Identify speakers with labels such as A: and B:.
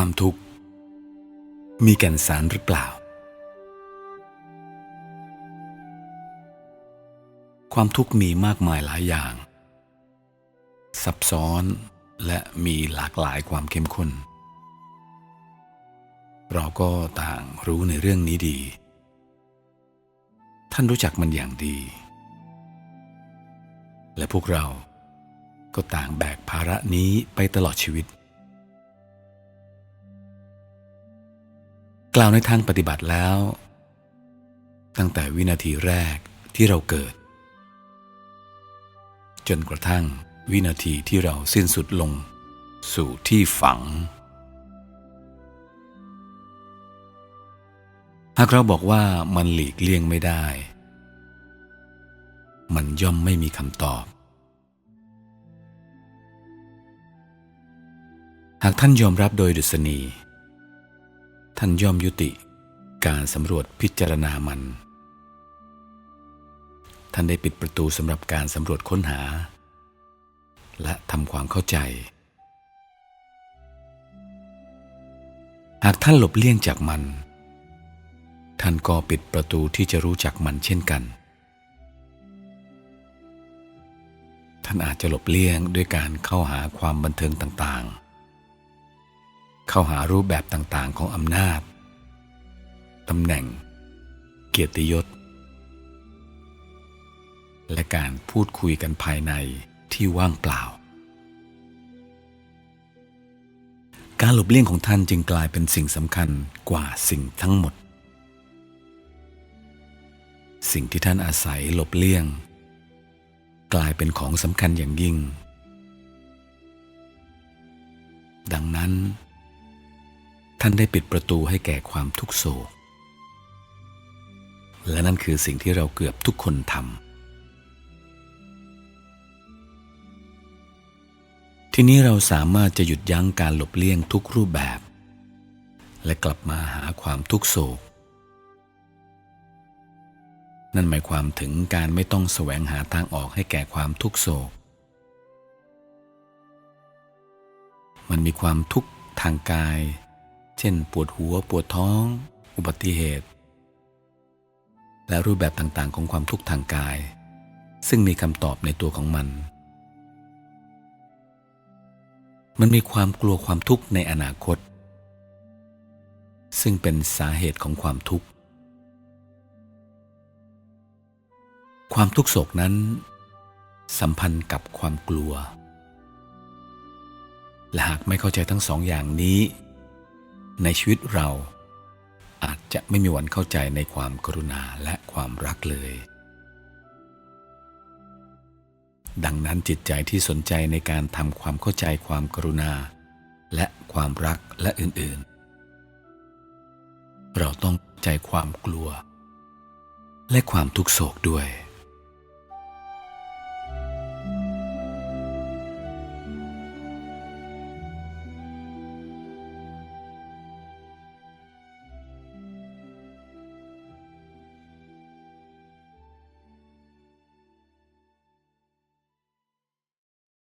A: ความทุกข์ มีแก่นสารหรือเปล่า ความทุกข์มีมากมายหลายอย่าง ซับซ้อนและมีหลากหลายความเข้มข้น เราก็ต่างรู้ในเรื่องนี้ดี ท่านรู้จักมันอย่างดี และพวกเราก็ต่างแบกภาระนี้ไปตลอดชีวิต กล่าวในทางปฏิบัติแล้ว ตั้งแต่วินาทีแรกที่เราเกิด จนกระทั่งวินาทีที่เราสิ้นสุดลงสู่ที่ฝัง หากเราบอกว่ามันหลีกเลี่ยงไม่ได้ มันย่อมไม่มีคำตอบ หากท่านยอมรับโดยดุษณี ท่านย่อมยุติการสำรวจพิจารณามัน ท่านได้ปิดประตูสำหรับการสำรวจค้นหา และทำความเข้าใจ หากท่านหลบเลี่ยงจากมัน ท่านก็ปิดประตูที่จะรู้จักมันเช่นกัน ท่านอาจจะหลบเลี่ยงด้วยการเข้าหาความบันเทิงต่างๆ เข้าหารูปแบบต่างๆ ของอำนาจตำแหน่ง เกียรติยศ และการพูดคุยกันภายในที่ว่างเปล่า การหลบเลี่ยงของท่านจึงกลายเป็นสิ่งสำคัญกว่าสิ่งทั้งหมด สิ่งที่ท่านอาศัยหลบเลี่ยง กลายเป็นของสำคัญอย่างยิ่ง ดังนั้น ท่านได้ปิดประตูให้แก่ความทุกโศก และนั่นคือสิ่งที่เราเกือบทุกคนทำ ทีนี้เราสามารถจะหยุดยั้งการหลบเลี่ยงทุกรูปแบบ และกลับมาหาความทุกโศก นั่นหมายความถึงการไม่ต้องแสวงหาทางออกให้แก่ความทุกโศก มันมีความทุกข์ทางกาย เช่น ปวดหัว ปวดท้อง อุบัติเหตุ และรูปแบบต่างๆ ของความทุกข์ทางกาย ซึ่งมีคำตอบในตัวของมัน มันมีความกลัวความทุกข์ในอนาคต ซึ่งเป็นสาเหตุของความทุกข์ ความทุกโศกนั้น สัมพันธ์กับความกลัว และหากไม่เข้าใจทั้งสองอย่างนี้ ในชีวิตเรา อาจจะไม่มีวันเข้าใจในความกรุณาและความรักเลย ดังนั้นจิตใจที่สนใจในการทำความเข้าใจความกรุณา และความรักและอื่นๆ เราต้องใจความกลัว และความทุกโศกด้วย